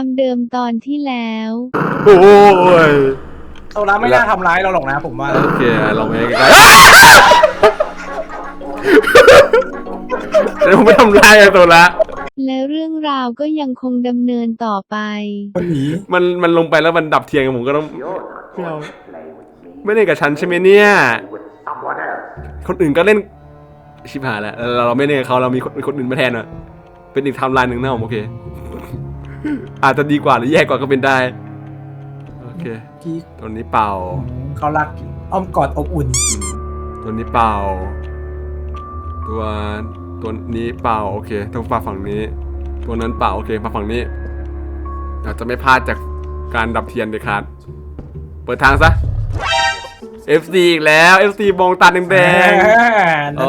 ความเดิมตอนที่แล้ว โอ้ย ซล่าไม่น่าทำร้ายเราหรอกนะผมว่าโอเคลองไปใกล้ๆเดี๋ยวผมไม่ทำลายตัวละและเรื่องราวก็ยังคงดำเนินต่อไปคนหนีมันมันลงไปแล้วมันดับเทียนกับผมก็ต้องไม่เอาไม่เล่นกับฉันใช่ไหมเนี่ย คนอื่นก็เล่นชิบหายแล้วเราเราไม่เล่นกับเขาเรามีคนคนอื่นมาแทนอะเป็นอีกไทม์ไลน์หนึ่งนะผมโอเค อาจจะดีกว่าหรือแย่กว่าก็เป็นได้ โอเค ที่ตัวนี้เป่า เขารักอ้อมกอดอบอุ่นอืมตัวนี้เป่า ตัวตัวนี้เป่าโอเคต้องมาฝั่งนี้ ตัวนั้นเป่าโอเคมาฝั่งนี้เราจะไม่พลาดจากการดับเทียนเด็ดขาดเปิดทางซะ FC อีกแล้ว FC มองตาแดงแหๆมโอ้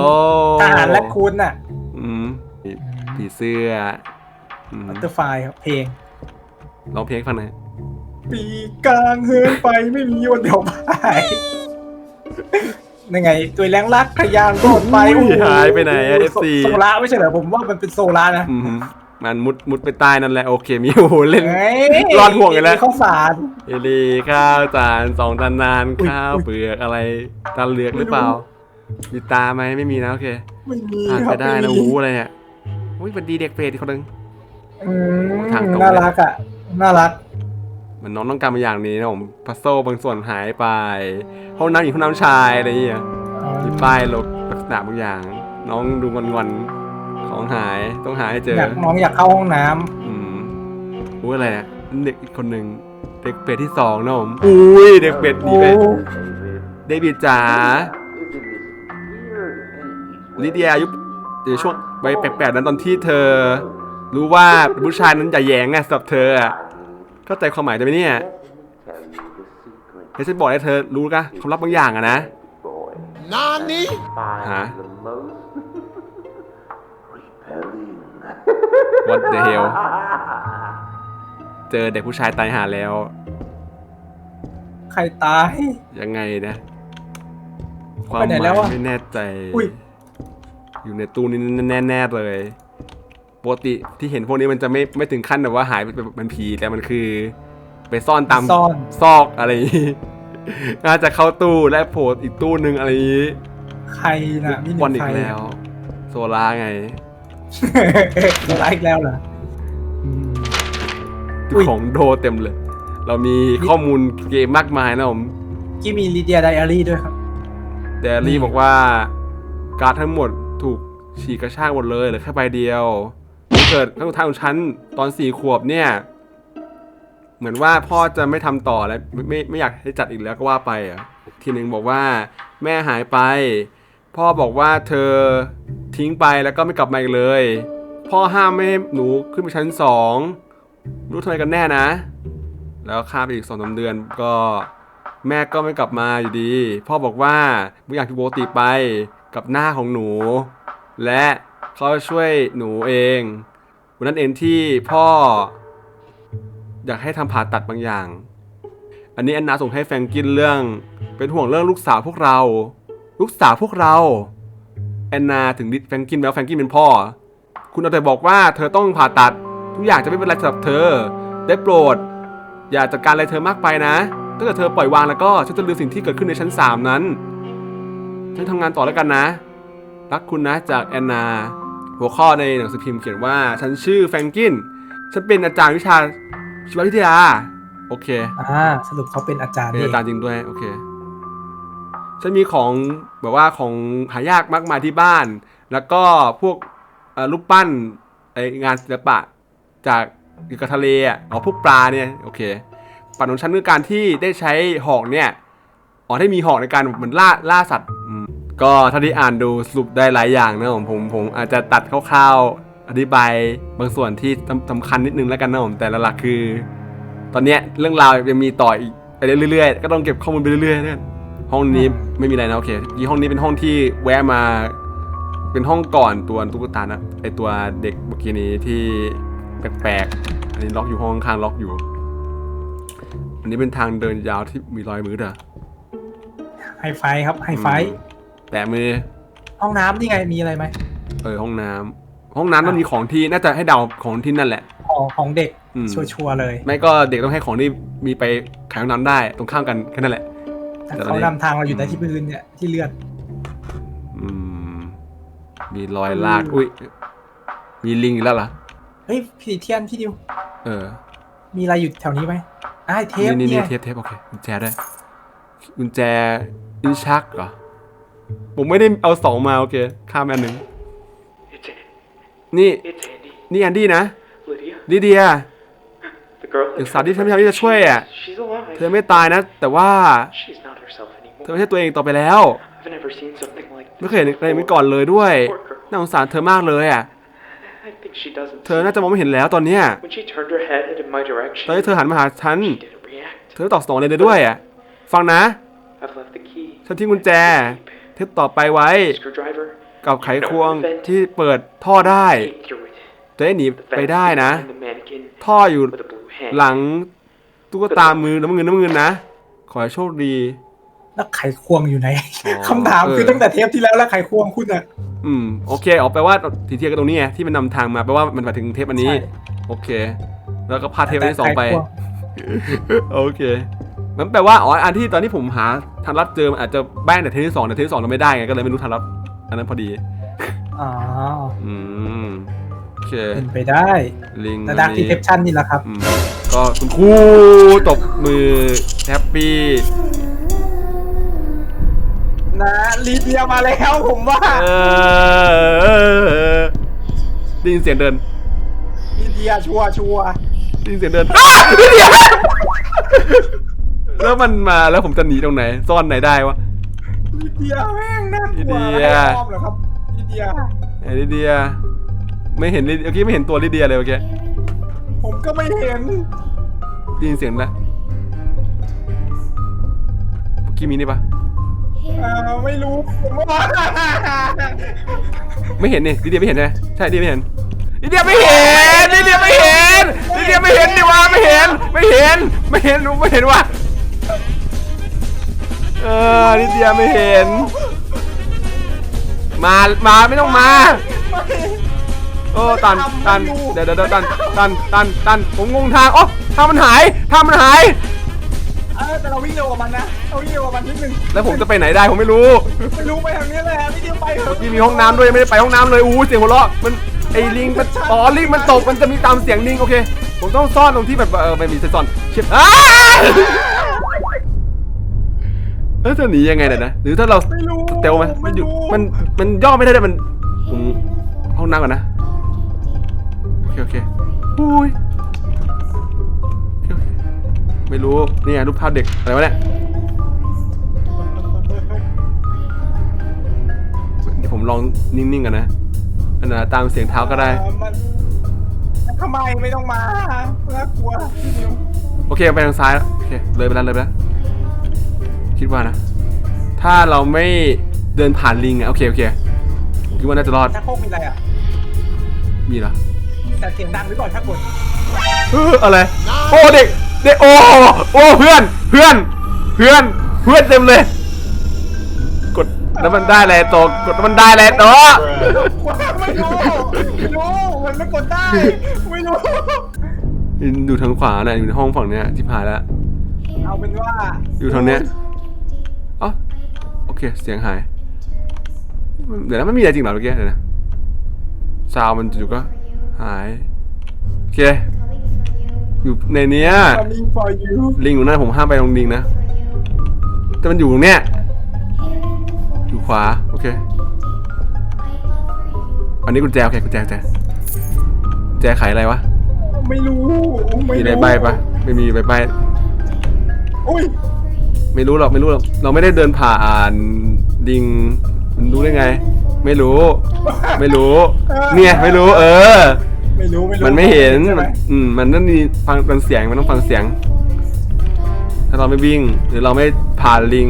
ทหารและคุณน่ะ อืมผีผีเสื้ออืมบัตเตอร์ไฟเพลงร้องเพลงให้ฟังหน่อย ปีกลางเฮินไปไม่มีวันเดียวไปยังไงตัวแรงรักทะยานโลดไปอุ้ยโอ้โหายไปไหนอะ FC โซล่าไม่ใช่เหรอผมว่ามันเป็นโซล่านะอืมมันมุดมุดไปใต้นั่นแหละโอเคมีโอ้โหเล่นเฮ้ยรอดห่วงกันแล้วมีข้าวสาร เอลีข้าวจานสองจานนานอุ๊ยข้าวอุ๊ย เปลือกอะไรตาเหลือกหรือเปล่า มีตาไหมไม่มีนะโอเคไม่มีผ่านคไปรับได้นะม่มีวูอะไรเนี่ยอุ้ยสวัสดีเด็กเปรตอีกคนนึง อืมทางตรง น่ารักอะ น่ารักเห มือนน้องต้องการบางอย่างนี้นะผมพัซโซบางส่วนหายไปห้องน้ำหญิงห้องน้ำชายอะไรอย่างเงี้ยมีป้ายลบลักษณะบางอย่าง น้องดูงอนๆของหายต้องหาให้เจออยากน้องอยากเข้าห้องน้ำอืมอุ้ยอะไรเนี่ยเด็กอีกคนหนึ่งเด็กเป็ดที่สองนะผมอุ้ยเด็กเป็ดดีโอ้ไปเดวิดจ๋าลิเดียอายุเดี๋ยวช่วงใบแปลกๆนั้นตอนที่เธอ รู้ว่าผู้ชายนั้นจะแย้งไงสำหรับเธออะ เข้าใจความหมายได้ไหมเนี่ยให้ฉันบอกให้เธอรู้กะความลับบางอย่างอะนะ Nani? ฮะ What the hell เจอเด็กผู้ชายตายหาแล้ว ใครตาย ยังไงนะ ความไปหไหนมายแล้วอะไม่แน่ใจ อุ้ยอยู่ในตู้นี้แน่ๆเลย ปกติที่เห็นพวกนี้มันจะไม่ไม่ถึงขั้นแบบว่าหายไปแบบมันผีแต่มันคือ ไปซ่อนตามซ่อน ซอกอะไรอย่างนี้น่าจะเข้าตู้และโผล่อีกตู้หนึ่งอะไรอย่างนี้ใครนะมีหบอลนึ่งอีใครกแล้ว โซล่าไงโดนไล่อีกแล้วเหรออืมทุอุ้กยของโดเต็มเลย เรามีข้อมูลเกมมากมายนะผม กี้มีลีเดียไดอารี่ด้วยครับเดลี่บอกว่าการ์ดทั้งหมดถูกฉีกกระชากหมดเลยเหลือแค่ใบเดียวถ้า เกิดทั้งทางของฉันตอนสี่ขวบเนี่ย เหมือนว่าพ่อจะไม่ทำต่อแล้วไม่ไม่ไม่อยากให้จัดอีกแล้วก็ว่าไปอะทีหนึ่งบอกว่าแม่หายไป พ่อบอกว่าเธอทิ้งไปแล้วก็ไม่กลับมาอีกเลย พ่อห้ามไม่ให้หนูขึ้นไปชั้นสองรู้ทำไมกันแน่นะ แล้วข้ามไปอีกสองสาเดือนก็แม่ก็ไม่กลับมาอยู่ดี พ่อบอกว่าไม่อยากที่ปกติไปกับหน้าของหนู และเขาช่วยหนูเอง วันนั้นเองที่พ่อ อยากให้ทำผ่าตัดบางอย่าง อันนี้แอนนาส่งให้แฟรงกินเรื่อง เป็นห่วงเรื่องลูกสาวพวกเรา ลูกสาวพวกเราแอนนาถึงดิแฟรงกินแล้วแฟรงกินเป็นพ่อ คุณเอาแต่บอกว่าเธอต้องผ่าตัด ทุกอย่างจะไม่เป็นไรสำหรับเธอ ได้โปรด อย่าจัดการอะไรเธอมากไปนะ ถ้าเกิดเธอปล่อยวางแล้วก็ฉันจะลืมสิ่งที่เกิดขึ้นในชั้นสามนั้น ฉันทำงานต่อแล้วกันนะ รักคุณนะจากแอนนา หัวข้อในหนังสือพิมพ์เขียนว่า ฉันชื่อแฟรงกิน ฉันเป็นอาจารย์วิชาชีววิทยา โอเค อ่าสรุปเขาเป็นอาจารย์เป็นนี่อาจารย์จริงด้วย โอเค ฉันมีของแบบว่าของหายากมากมายที่บ้าน แล้วก็พวกเอ่อรูปปั้นไองานศิลปะจากเกี่ยวกับทะเลอะอ๋อพวกปลาเนี่ย โอเคปัญหาของฉันคือการที่ได้ใช้หอกเนี่ย อ๋อได้มีหอกในการเหมือนล่าล่าสัตว์อืม ก็เท่าที่อ่านดูสรุปได้หลายอย่างนะผมผมผมอาจจะตัดคร่าวๆอธิบายบางส่วนที่สำคัญนิดนึงแล้วกันนะผมแต่หลักๆคือ ตอนเนี้ยเรื่องราวยังมีต่ออีกไปเรื่อยๆ ก็ต้องเก็บข้อมูลไปเรื่อยๆนะห้องนี้ไม่มีอะไรนะโอเคที่ห้องนี้เป็นห้องที่แวะมา เป็นห้องก่อนตัวตุ๊กตานะไอตัวเด็กเมื่อกี้นี้ที่แปลกๆอันนี้ล็อกอยู่ห้องข้างล็อกอยู่ อันนี้เป็นทางเดินยาวที่มีรอยมือเด้อไฮไฟครับไฮไฟ แปะมือ ห้องน้ำนี่ไงมีอะไรไหมเออห้องน้ำห้องน้ำต้องมีของที่น่าจะให้เดาของที่นั่นแหละของของเด็กอืมชัวร์ๆเลยไม่ก็เด็กต้องให้ของที่มีไปขายห้องน้ำได้ตรงข้ามกันแค่นั้นแหละ แต่แต่ตอนเขานี้ นำทางเราอยู่แต่ที่พื้นเนี่ยที่เลือดอืมมีรอยลากอุ้ยมีลิงอีกแล้วเหรอเฮ้ยพี่เทียนพี่ดิวเออ มีอะไรอยู่แถวนี้ไหมอ่าเทปนี่นี่เนี่นี่ยเทปเทปโอเคกุญแจได้วยกุญแจอินชักเหรอ ผมไม่ได้เอาสองมาโอเคข้ามอันหนึ่ง It's Andy. นี่ It's Andy. นี่แอนดี้นะ Lydia. ลิเดีย The girl เด็ that กสาวที่ tried พ to ยายามที่จะช่วยอะ She's alive. เธอไม่ตายนะ แต่ว่า She's not herself เธอ anymore. ไม่ใช่ตัวเองต่อไปแล้ว I've never seen something like ไม่ this เคยเห็นอะไรมาก่อนเลยด้วย น่าสงสารเธอมากเลยอะ I think she doesn't. เธอน่าจะมองไม่เห็นแล้วตอนเนี้ย When she turned her head in my direction, ตอนที่เธอหันมาหาฉัน she didn't react. เธอตอบสนองเลยเลยด้วยอะ ฟังนะ I've left the key. ฉันทิ้งกุญแจเทปต่อไปไว้ Screwdriver. กับไขควงที่เปิดท่อได้ Came through it. จะได้หนี The ไป fence ได้นะ behind the mannequin ท่ออยู่ with a blue hand. หลังตุ๊กตามือน้ำเงินน้ำเงินนะ ขอให้โชคดี แล้วไขควงอยู่ไหนอ๋อคำถามคือเออตั้งแต่เทปที่แล้วแล้วไขควงคุณอะอืมโอเคออกไปลว่าทีเทียกันตรงนี้ไงที่มันนำทางมาแปลว่ามันมาถึงเทปอันนี้ใช่โอเค แล้วก็พาเทปอันที่สองไปไขควโอเค มันแปลว่าอ๋ออันที่ตอนที่ผมหาทางลัดเจอมันอาจจะแบ้งแต่เทปที่สองแต่เทปที่สองเราไม่ได้ไงก็เลยไม่รู้ทางลัดอันนั้นพอดี อ๋ออืมโอเคเป็นไปได้ลิงแต่ดักอันดีนี้เทปชั่นนี่แหละครับ อืมก็คุณครูตบมือแฮปปี้นะลีเดียมาแล้วผมว่าเออได้ยินเสียงเดินลีเดียชัวร์ชัวร์ได้ยินเสียงเดินอ้าเดี๋ยว แล้วมันมาแล้วผมจะหนีตรงไหน ซ่อนไหนได้วะลีเดียแม่งน่ากลัวลีเดีย ให้อ้อมเหรอครับลีเดีย ไอ้ลิเดีย ไม่เห็นลิเมื่อกี้ไม่เห็นตัวลิเดียเลยเมื่อกี้ผมก็ไม่เห็นได้ยินเสียงแล้วเมื่อกี้มีนี่ปะเออไม่รู้ผมว่าไม่เห็นนี่ลิเดียไม่เห็นใช่ไหมใช่ลิเดียไม่เห็นลิเดียไม่เห็นลิเดียไม่เห็นลิเดียไม่เห็นดิวะไม่เห็น ไม่เห็นไม่เห็นรู้ไม่เห็นว่ะ เออลิเดียไม่เห็น มา มาไม่ต้องมา โอ้ตันตันเดี๋ยวเดี๋ยวเดี๋ยวตันตันตันตันผมงงทางโอ้ทางมันหายทางมันหาย เออแต่เราวิ่งเร็วกว่ามันนะเราวิ่งเร็วกว่ามันนิดนึงแล้วผมจะไปไหนได้ผมไม่รู้ไม่รู้ไปทางนี้แหละไม่ได้ไปเถอะที่มีห้องน้ำด้วยยังไม่ได้ไปห้องน้ำเลยอู้เสียงหัวเราะมันไอ้ลิงมันอ๋อลิงมันตกมันจะมีตามเสียงลิงโอเค ผมต้องซ่อนตรงที่แบบเออไม่มีเซนซ่อนเชิบอ้า เออจะหนียังไงเนี่ยนะ หรือถ้าเราไม่รู้เตลไหมมันอยู่มันมันย่อไม่ได้เลยมันผมห้องน้ำก่อนนะโอเคโอเคอุ้ยโอเคโอเคไม่รู้นี่ไงรูปภาพเด็กอะไรวะเนี่ยเดี๋ยวผมลองนิ่งๆกันนะอันนะตามเสียงเท้าก็ได้เออมันทำไมไม่ต้องมาน่ากลัวพี่นิวโอเคไปทางซ้ายแล้วโอเคเลยไปแล้วเลยไปแล้ว คิดว่านะ ถ้าเราไม่เดินผ่านลิงอะโอเคโอเคผมคิดว่าน่าจะรอด ชักโครกมีอะไรอะ มีเหรอแต่เสียงดังไว้ก่อนชักบนเอออะไร โอ้เด็กเด็กโอ้โอ้เพื่อนเพื่อนเพื่อนเพื่อนเต็มเลย กดแล้วมันได้อะไรโตกดแล้วมันได้อะไรโตไม่รู้ไม่รู้มันไม่กดได้ไม่รู้ ดูทางขวาน่ะอยู่ในห้องฝั่งเนี้ยที่ผ่านแล้ว เอาเป็นว่า อยู่ทางเนี้ยอ๋อโอ เค เสียงหาย เดี๋ยวนะไม่มีอะไรจริงเหรอเมื่อกี้เดี๋ยวนะซาวมันอยู่ก็หาย โอเค อยู่ในเนี้ย coming for you ลิงอยู่นั่นผมห้ามไปตรงลิงนะ แต่มันอยู่ตรงเนี้ย อยู่ขวา โอเค อันนี้กุญแจโอเคกุญแจกุญแจกุญแจไขอะไรวะ ไม่รู้ไม่มีรู้ใบใบปะไม่มีใบใบ อุ้ย ไม่รู้หรอกไม่รู้หรอกเราไม่ได้เดินผ่านลิงมันรู้ได้ไง ไม่รู้ ไม่รู้ เนี่ยไม่รู้ เออ ไม่รู้ไม่รู้มันไม่เห็นใช่ไหมมันอืมมันต้องมีฟังเป็นเสียงมันต้องฟังเสียง ถ้าเราไม่วิ่ง หรือเราไม่ผ่านลิง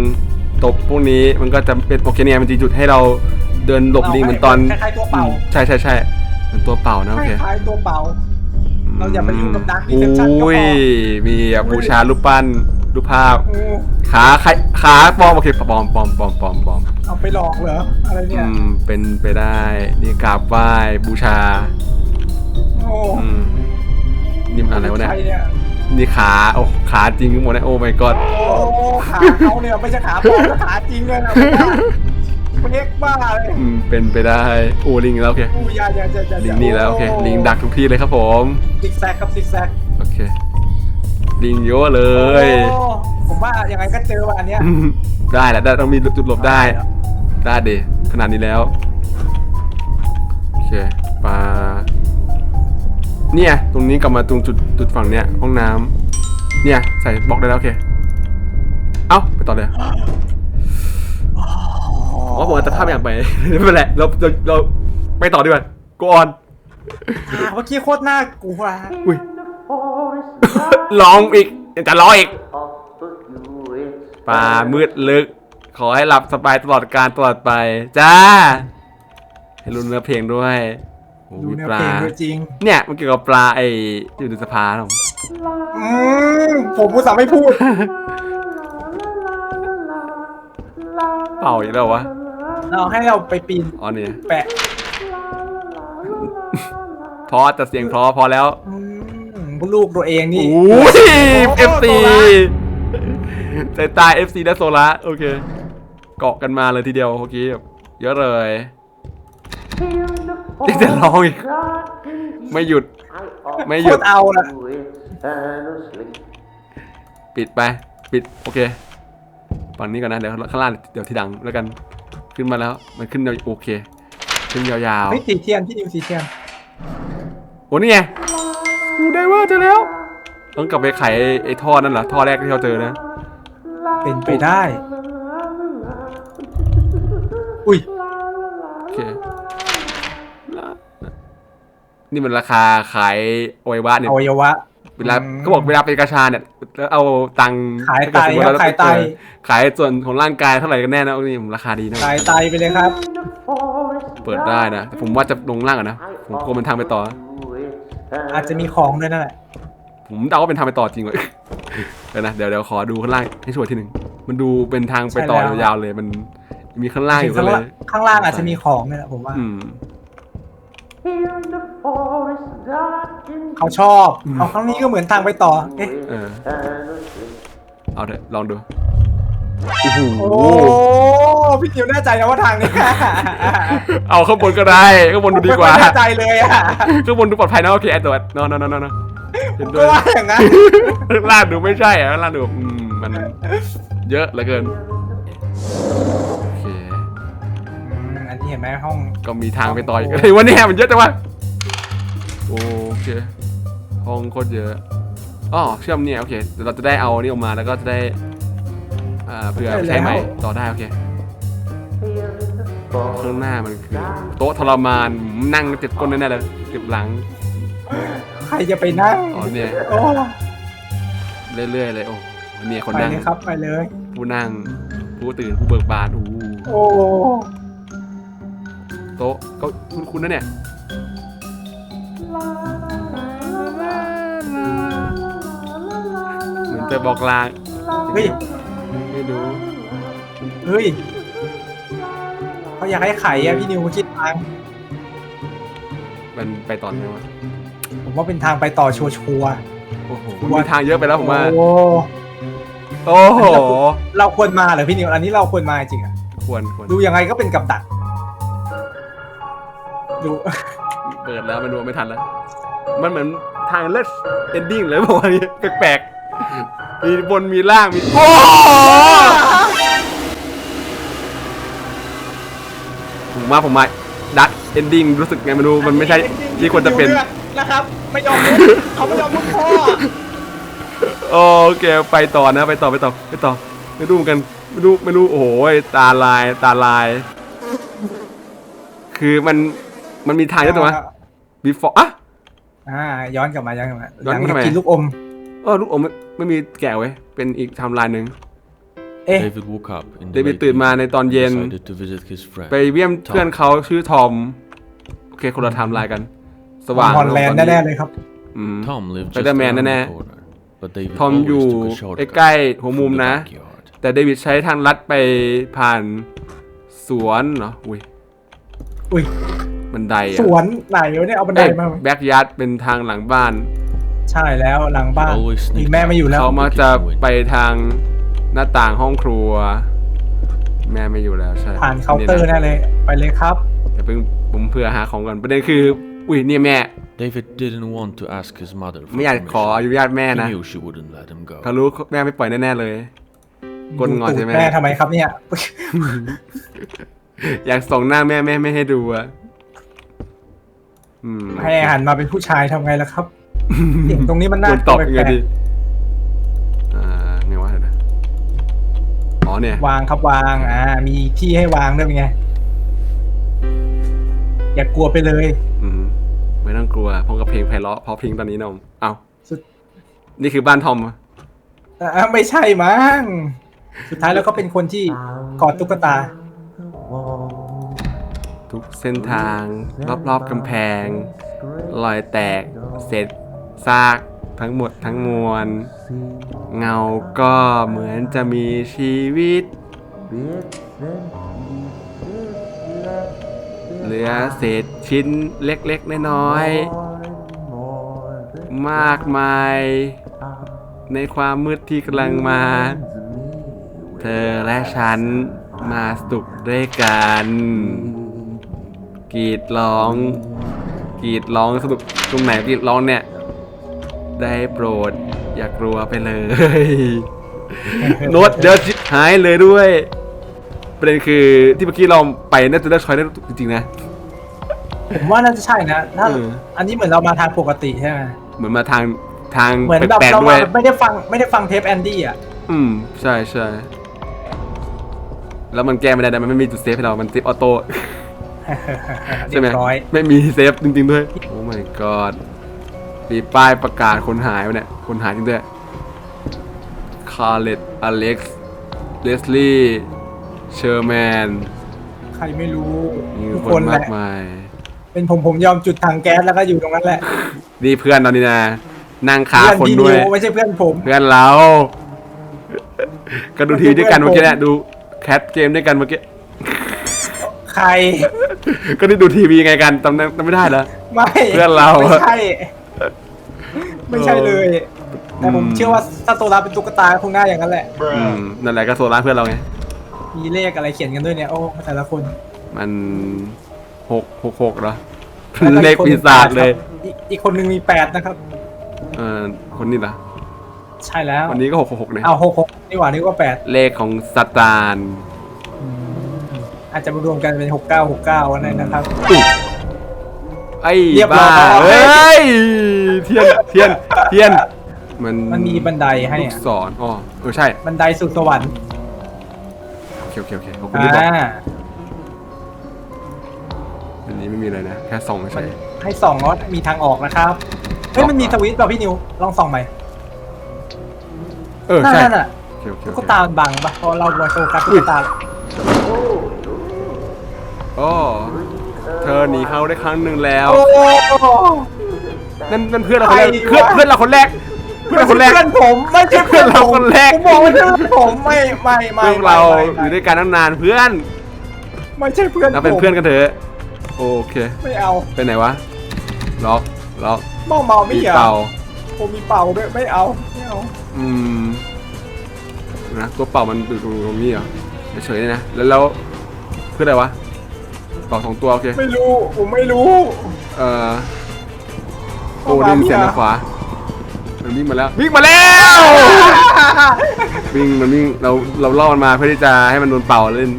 ตบพวกนี้มันก็จะเป็นโอเคเนี่ยมันจะหยุดให้เราเดินหลบลิงเหมือนตอนคล้ายๆตัวเป่าอืมใช่ใช่ใช่เหมือนตัวเป่านะโอเคคล้ายๆตัวเป่า เราอย่าไปยุ่งกับ Dark Deception ก็พออุ้ยมีแบบบูชารูปปั้น รูปภาพ โอ้ขาใครขาปลอมโอเคปลอมปลอมปลอมปลอมปลอมเอาไปหลอกเหรอ อะไรเนี่อืย มเป็นไปได้ นี่กราบไหว้บูชา โอ้อืมนี่มันอะไรวะเนี่ย ใคเนี่ย นี่ขาโอ้ขาจริงทั้งหมดนะโอ้ my god โอ้ขาเขาเนี่ยไม่ใช่ขาปลอมนะขาจริงเลยนะผมว่าเล็กบ้าเลยอืมเป็นไปได้โอ้ลิงแล้วโอเคอู้ยาอย่าอย่าอย่าลิงนี่แล้วโอเค ลิงดักทุกที่เลยครับผม ซิกแซกครับซิกแซกโอเค ลิงเยอะเลยโอ้ผมว่ายังไงก็เจอว่ะอันเนี้ย ได้แหละได้ต้องมีจุดหลบได้เหรอ ได้เดขนาดนี้แล้ว โอเคปลาเนี่ย ตรงนี้กลับมาตรงจุดจุดฝั่งเนี้ยห้องน้ำเนี่ย ใส่บล็อกได้แล้ว โอเค เอ้า ไปต่อเลยอ๋อผมอาจจะภาพอย่างไป ไม่เป็นไรเราเราเราไปต่อดีกว่าก่อน อ่าเมื่อกี้โคตรน่ากลัวอุ้ย ร้องอีกยังจะร้องอีกป่ามืดลึก ขอให้หลับสบายตลอดการตลอดไป จ้า ให้รู้เนื้อเพลงด้วยโอ้ดูมีเนื้อปลา เพลงด้วยจริงเนี่ยมันเกี่ยวกับปลาไอ้ที่อยู่ในสภาครับผมอืมผมผู้สาห์ไม่พูด เป่าอีกแล้ววะเราให้เราไปปีนอ๋อเนี่ยแปะพอแต่เสียงเพอพอแล้ว อืม ลูกตัวเองนี่โอ้ยโอ้เอฟซีโซล่าใจตายเอฟซีและโซล่าโอเค เกาะกันมาเลยทีเดียวเมื่อกี้แบบเยอะเลยยังจะร้องอีกไม่หยุด ไม่หโคยุดตรเอาละปิดไป ปิด โอเคฝั่งนี้ก่อนนะ เดี๋ยวข้างล่างเดี๋ยวทีดังแล้วกัน ขึ้นมาแล้ว มันขึ้นยาวโอเค ขึ้นยาวเฮ้ยสีเทียน พี่นิวสีเทียนๆโอ้นี่ไง กูได้เวอร์เจอแล้ว ต้องกลับไปไขไอ้ไอ้ท่อนั่นเหรอท่อแรกที่เราเจอนะ เป็นไปได้ อุ้ย โอเค นี่มันราคาขายอวัยวะเนี่ยอวัยวะ เวลาเขาบอกเวลาเป็นกระชาเนี่ยแล้วเอาตังค์ขายถ้เกิดสมมุติไตครับเรขายไต เออขายส่วนของร่างกายเท่าไหร่กันแน่นะนี่ผมราคาดีนะ ตายไตไปเลยครับ เปิดได้นะแต่ผมว่าจะลงล่างก่อนนะ ผมกลัวมันทางไปต่อ อาจจะมีของด้วยนั่นแหละผมเดาว่าเป็นทางไปต่อจริงเลยเดี๋ยวนะเดี๋ยวเดี๋ยวขอดูข้างล่างให้ชัวร์ทีหนึ่งมันดูเป็นทางไปต่อยาวๆเลยมันมีข้างล่างอยู่ก็ข้างเลล่างยข้างล่างอาจจะมีของเนี่ยแหละผมว่าอืมเขาชอบเอาข้างนี้ก็เหมือนทางไปต่อเอ๊ะเออเอาเถอะลองดู โอ้โหโอ้พี่นิวแน่ใจนะว่าทางนี้เอาข้างบนก็ได้ข้างบนดูดีกว่าผมไม่ค่อยแน่ใจเลยอะข้างบนดูปลอดภัยนะโอเคไอ้ตัวนอนนอนนอนนอนเห็นก็ด้วยว่าอย่างนั้นล่างดูไม่ใช่อะล่างดูอืมมันเยอะเหลือเกินโอเคอืมอันนี้เห็นไหมห้องก็มีทางไปต่ออีกเฮ้ยวันนี้มันเยอะจังวะโอเคห้องโคตรเยอะอ๋อเชื่อมเนี่ยโอเคเดี๋ยวเราจะได้เอานี่ออกมาแล้วก็จะได้ อ่าเผื่อใช้ใหม่ต่อได้โอเคข้างหน้ามันคือโต๊ะทรมานนั่งเจ็บก้นแน่ๆเลยเจ็บหลังใครจะไปนั่งอ๋อเนี่ยโอ้เรื่อยๆเลยโอ้เนี่ยคนไปนั่งเลยครับไปเลย ผู้นั่ง ผู้ตื่นผู้เบิกบานโอ้โหโอ้โต๊ะก็คุณคุณนะเนี่ยเหมือนจะบอกลางเฮ้ย ไม่รู้ เฮ้ยเขาอยากให้ไขอะพี่นิวมาคิดทาง มันไปต่อไหมวะผมว่าเป็นทางไปต่อชัวร์โอ้โหมันมีทางเยอะไปแล้วผมว่า โอ้โอ้โห เราควรมาเหรอพี่นิว อันนี้เราควรมาจริงอะควรควรดูยังไงก็เป็นกับดัก ดู เปิดแล้วมันดูไม่ทันแล้ว มันเหมือนทางเลิศเอนดิ้งเลยบอกว่านี้แปลกๆ มีบนมีล่างมีโอ้โหผมว่าผมมาดักเอนดิ้งรู้สึกไงไม่รู้มันไม่ใช่ที่ควรจะเป็นนะครับ ไม่ยอมลุกเขาไม่ยอมลุกพ่อโอเคไปต่อนะไปต่อไปต่อไปต่อไม่รู้เหมือนกันไม่รู้ไม่รู้โอ้โหตาลายตาลาย คือมันมันมีทางเยอะจังวะ before อะอ่าย้อนกลับมาย้อนกลับมาย้อนกลับมาทำไมกินลูกอมเออลูกอม ไม่ไม่มีแกะไว้ เป็นอีกไทำลายหนึ่ง เอ๊ะ David woke up in เด the วิด late ตื่นมาใน evening ตอนเย็น and decided to visit his friend. ไปเยี่ยมเพื่อนเขาชื่อทอม โอเคคนละไทม์ไลน์กัน สว่างฮอลแลนด์ตแน่ๆเลยครับ อืม Tom lived just Spider-Man around แน่ the corner, but David ทอม always อยู่ took a shortcut ใกล้ๆหัวมุม through the นะ backyard. แต่เดวิดใช้ทางลัดไปผ่านสวนเหรอ อุ้ยอุ้ย บันไดสอะวนไหนวะเนี่ยเอาบันไดมาไหมแบ็กยัดเป็นทางหลังบ้าน ใช่แล้วหลังบ้าน Always อี sneak แม่ไม่อยู่แล้ว เขามาจะไปทางหน้าต่างห้องครัว แม่ไม่อยู่แล้วใช่ผ่านเคาน์เตอร์นี่แน่เลย ไปเลยครับอย่าเพิ่งผมเพื่อหาของก่อนประเด็นคือ อุ้ยเนี่ยแม่ David didn't want to ask his mother for ไม่อยากขออ permission. นุญาตแม่ He นะ knew she wouldn't let him go. เขารู้แม่ไม่ปล่อยแน่ๆเลยกลงอนใช่ไหมแม่ทำไมครับเนี่ย อยากส่งหน้าแม่แม่ไม่ให้ดูอะอืมให้หันมาเป็นผู้ชายทำไงล่ะครับ เสียงตรงนี้มันน่าควรตอบยังไงแปลกดีอ่าไงวะเดี๋ยวนะอ๋อเนี่ยๆวางครับวาง อ่า มีที่ให้วางด้วยเป็นไง อย่ากลัวไปเลย อืมไม่ต้องกลัวเพราะกับเพลงไพเราะเพราะเพลงตอนนี้นมเอ้าสุด นี่คือบ้านทอมอะอ่าไม่ใช่มั้ง สุดท้ายแล้วก็เป็นคนที่กอดตุ๊กตา ทุกเส้นทาง รอบๆกำแพง รอยแตก เศษ ซากทั้งหมดทั้งมวล เงาก็เหมือนจะมีชีวิต เหลือเศษชิ้นเล็กๆ น้อยๆ มากมาย ในความมืดที่กำลังมา เธอและฉันมาสุขด้วยกันกรีดร้องกรีดร้องสนุกตรงไหนกรีดร้องเนี่ย ได้โปรด อย่ากลัวไปเลย โน้ตเดี๋ยวชิบหายเลยด้วย ประเด็นคือที่เมื่อกี้เราไปน่าจะเลือกช้อยได้จริงๆนะ ผมว่าน่าจะใช่นะถ้าเออ อันนี้เหมือนเรามาทางปกติใช่ไหมเหมือนมาทางทางเหมือนแบบแปลกเราๆด้วมาย ไม่ได้ฟังไม่ได้ฟังเทปแอนดี้อะ อืม ใช่ใช่แล้วมันแก้ไม่ได้แต่มันไม่มีจุดเซฟให้เรา มันเซฟออโต้เรีใช่ยไหมบร้อย ไม่มีเซฟจริงๆด้วย โอ้ my god มีป้ายประกาศคนหายไปเนี่ย คนหายจริงด้วยคาร์เลตอเล็กซ์เลสลี่เชอร์แมนใครไม่รู้มีทุกคคนนแหมาละกมาย เป็นผมผมยอมจุดถังแก๊สแล้วก็อยู่ตรงนั้นแหละนี่เพื่อนเรานี่นะนั่งขาเพื่อนคนพี่ด้วยนิวไม่ใช่เพื่อนผม เพื่อนเรา ก็ดูทีวีด้วยกันเมื่อกี้เนี่ยดูแคทเกมด้วยกันเมื่อกี้ ใครก็ได้ดูทีวีไงกันจำได้จำไม่ได้เหรอ ไม่เพื่อนเรา ไม่ใช่ ไม่ใช่เลย แต่ผมอืมเชื่อว่าถ้าโซลาร์เป็นตุ๊กตาคงหน้าอย่างนั้นแหละ อืมนั่นแหละก็โซล่าเพื่อนเราไง มีเลขอะไรเขียนกันด้วยเนี่ย โอ้แต่ละคนมันหกหกหกเหรอแวเลอีขกคนปีศาจเลยครับอีกอีกคนหนึงมีแปดนะครับ เออคนนี้เหรอ ใช่แล้ววันนี้ก็หกหกหกเนี่ยเอาหกหกนี่หว่านี่ก็แปดเลขของซาตานอาจจะมารวมกันเป็นหกเก้าหกเก้าอะไรนะครับ ไอ้เรียบร้บ้าอยเฮ้ยเทียนเทียนเทียนมันมันมีบันไดให้ลูกอะศรอ๋อเออใช่บันไดสู่สวรรค์โอเคโอเคโอเคขอบคุณที่บอกอ่าอันนี้ไม่มีอะไรนะแค่ส่องเฉย ให้ส่องว่ามีทางออกนะครับเฮ้ยมันมีสวิตช์เปล่าพี่นิวลองส่องใหม่เออนั่นใช่นั่นน่ะโอเคโอเคตุ๊โอกเคตามันบังปะเพราะเราโฟกัสอุ้ตุ๊ยกตา โอ้ เธอหนีเขาได้ครั้งหนึ่งแล้ว โอ้นั่นนั่นเพื่อนเราคนแรกใครวะเพื่อนเพื่อนเราคนแรก เพื่อนเราคนแรก เพื่อนผมไม่ใช่เพื่อนเพื่อนเราผมคนแรก ผมบอกว่าเพื่อนผมไม่ไม่ไม่พวกเราไม่อไม่ยู่ด้วยกันตั้งนานเพื่อนไม่ใช่เพื่อนเราเป็นผมเพื่อนกันเถอะโอเคไม่เอาไปไหนวะล็อกล็อกเมาเมาไม่มีเอาเป่าผมมีเป่าด้วยไม่เอาไม่เอาอืมนะตัวเป่ามันอยู่ตรงนี้เหรอเฉยๆนี่นะแล้วแล้วเพื่ออะไรวะ เป่าสองตัวโอเค ไม่รู้ ผมไม่รู้ เอ่อโอ้ได้ยินเสียงทางขวา มันวิ่งมาแล้ว วิ่งมาแล้ว วิ่งมันวิ่งเราเราล่อมันมาเพื่อที่จะให้มันโดนเป่าเล่น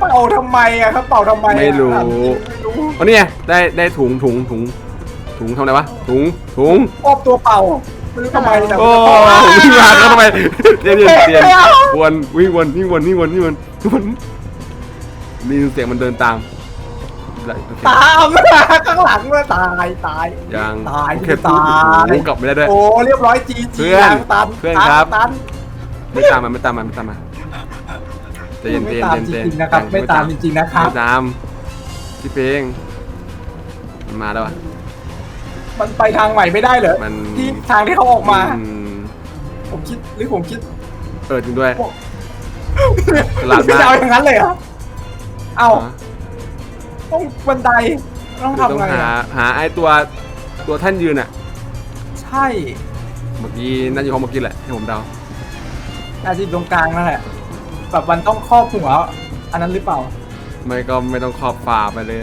เป่าทำไมอะครับเป่าทำไมอะไม่รู้ถาจงไม่รู้อ๋อเนี่ยได้ได้ถุงถุงถุงถุงทำอะไรวะ ถุงถุงครอบตัวเป่าไม่รู้ทำไมแต่โอ้มันจะเป่าวิ่งมาแล้วทำไมเตียนเตียนเตียนไม่เอาวนวิ่งวนวิ่งวนวิ่งวนวิ่งวน วนนี่เสียงมันเดินตามโอเคตามมาข้างหลังมาตายตายยังตายโอเคตายโอ้โหกลับไม่ได้ด้วย โอ้เรียบร้อยจีเพื่จีอนทางตันเพื่อนทางครับ ตันไม่ตามมาไม่ตามมาไม่ตามมาใจเย็นใจไม่เย็นตามใจจเย็นริงๆนะครับ ไม่ตามจริงๆนะครับ ไม่ตามพี่เพลงมันมาแล้วอะมันไปทางใหม่ไม่ได้เหรอมัน ที่ทางที่เขาออกมา อืมผมคิดหรือผมคิดเออจริงด้วยฉลาดมากไม่จะเอาอย่างนั้นเลยเหรอ เอ้าอ๋อต้องบันไดต้องคือต้องทำไงหาอะหาไอ้ตัวตัวท่านยืนอะ ใช่เมื่อกี้น่าจะห้องเมื่อกี้แหละให้ผมเดาอาชีพตรงกลางนั่นแหละแบบมันต้องครอบหัวอันนั้นหรือเปล่า ไม่ก็ไม่ต้องขอบฟ้าไปเลย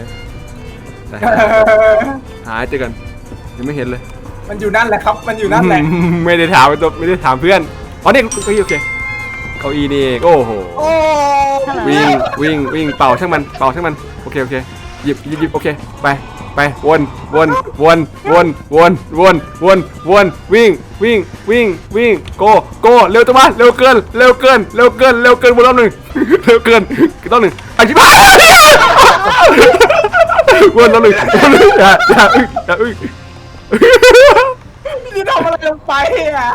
แต่หาให้เจอกันยังไม่เห็นเลยมันอยู่นั่นแหละครับ มันอยู่นั่นแหละไม่ได้ถามไปตัวไม่ได้ถามเพื่อนอ๋อนี่เก้าอี้โอเคเก้าอี้นี่เองโอ้โห โอ้ วิ่งวิ่งวิ่งเป่าช่างมันเป่าช่างมันโอเคโอเคหยิบหยิบหยิบโอเคไปไปวนวนวนวนวนวนวนวนวิ่งวิ่งวิ่งวิ่งโกโกเร็วจังวะเร็วเกินเร็วเกินเร็วเกินเร็วเกินวนรอบหนึ่งเร็วเกินรอบหนึ่งไอ้ชิบหายวนรอบหนึ่งรอบหนึ่งอย่าอย่าอึ้งอย่าอึ้งนี่ทำอะไรลงไปอะ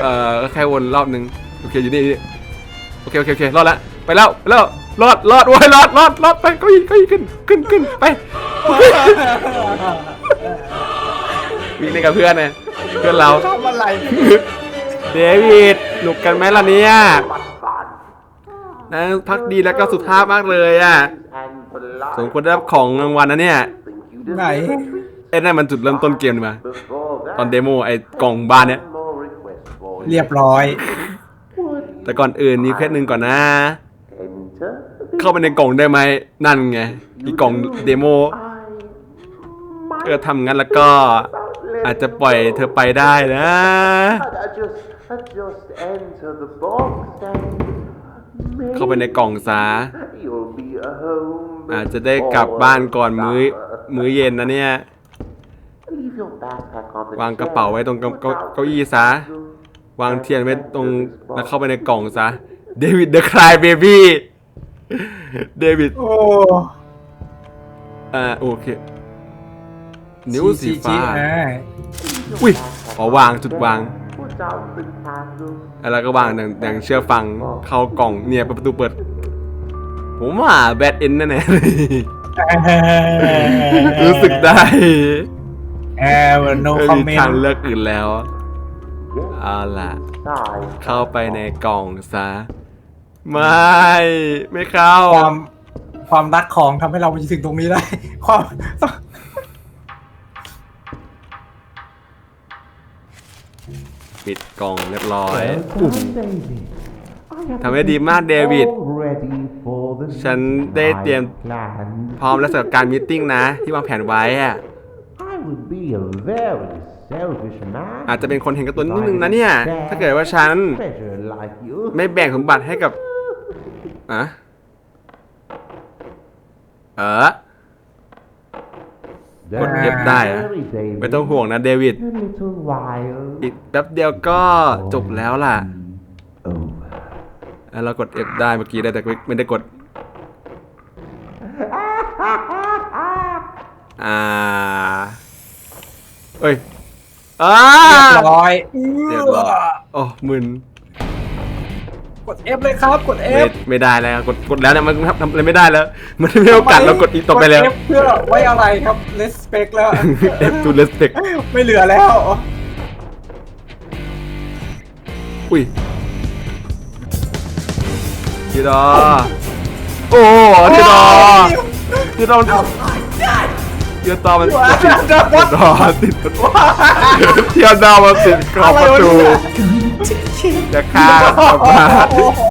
เอ่อแค่วนรอบหนึ่งโอเคอยู่นี่นี่ โอเคโอเคโอเครอดแล้วไปแล้วไปแล้วรอดรอดโอ้ยรอดรอดรอดไปเก็อีกก็อีกขึ้นขึ้นขึ้นไปวิ่งเล่นกับเพื่อนไงเพื่อนเราทำอะไรเดวิดหนุกกันไหมล่ะเนี่ยนะพักดีแล้วก็สุภาพมากเลยอะสมควรได้รับของรางวัลนะเนี่ยไหนเอ้นั่นมันจุดเริ่มต้นเกมนี่มาตอนเดโมไอ้กล่องบ้านเนี้ยเรียบร้อย แต่ก่อนอื่นมีเควสหนึ่งก่อนนะเข้าไปในกล่องได้ไหมนั่นไงอีกกล่องเดโมเออทำงั้นแล้วก็ อาจจะปล่อยเธอไปได้นะ just, just enter the box and เข้าไปในกล่องซะ you'll be at home. อาจจะได้กลับบ้านก่อนมื้อ มื้อเย็นนะเนี่ย Leave your backpack on the วางกระเป๋าไว้ตรงเก้าเก้าเก้าอี้ซะ วางเทียนไว้ตรงแล้วเข้าไปในกล่องซะ เดวิดเดอะคลายเบบี้เดวิดโอ้อ่าโอเค นิ้วสีฟ้าชี้อ่อุ้ยขอวางจุดวาง Put out the candle. แล้วก็วางอย่างอย่างเชื่อฟังเข้ากล่องเนี่ยประตูเปิด ผมว่าแบดเอ็นแน่ๆเลยรู้สึกได้แอร์ no ไม่มี comment ทางเลือกอื่นแล้ว เอาล่ะ Side. เข้าไปในกล่องซะ ไม่ ไม่เข้า ความความรักของทำให้เรามาถึงตรงนี้ได้ ความ ปิดกล่องเรียบร้อยอู้หูทำได้ดีมากเดวิด Ready for the ฉันได้เตรียม plan. พร้อมแล้วสำหรับการมีตติ้งนะ ที่วางแผนไว้อะ I would be a very selfish man. อาจจะเป็นคนเห็นแกับตัวนิดนึงนะเนี่ย ถ้าเกิดว่าฉัน treasure like you. ไม่แบ่งสมบัติให้กับอะเออกด F ได้อะ Very, David. ไม่ต้องห่วงนะเดวิด A little while. อีกแป๊บเดียวก็จบแล้วล่ะ Over. แล้วเรากด F ได้เมื่อกี้ได้แต่ไม่ได้กด อ่า เอ้ย อ่าเรียบร้อยเรียบร้อยโอ้มึนกด F เลยครับกด ไม่ F ไม่ได้แล้วกดกดแล้วเนี่ยมันทำทำอะไรไม่ได้แล้ว มันไม่มีโอกาสเรากดอีกต่อไปแล้ว กด F เพื่อไว้อะไรครับ respect แล้ว F to respect ไม่เหลือแล้ว อุ้ยทีดอโอ้ทีดอทีดอ เทียนตาวมันติดประติดประเทียนดาวมันติดขอบประตูจะฆ่าออกมา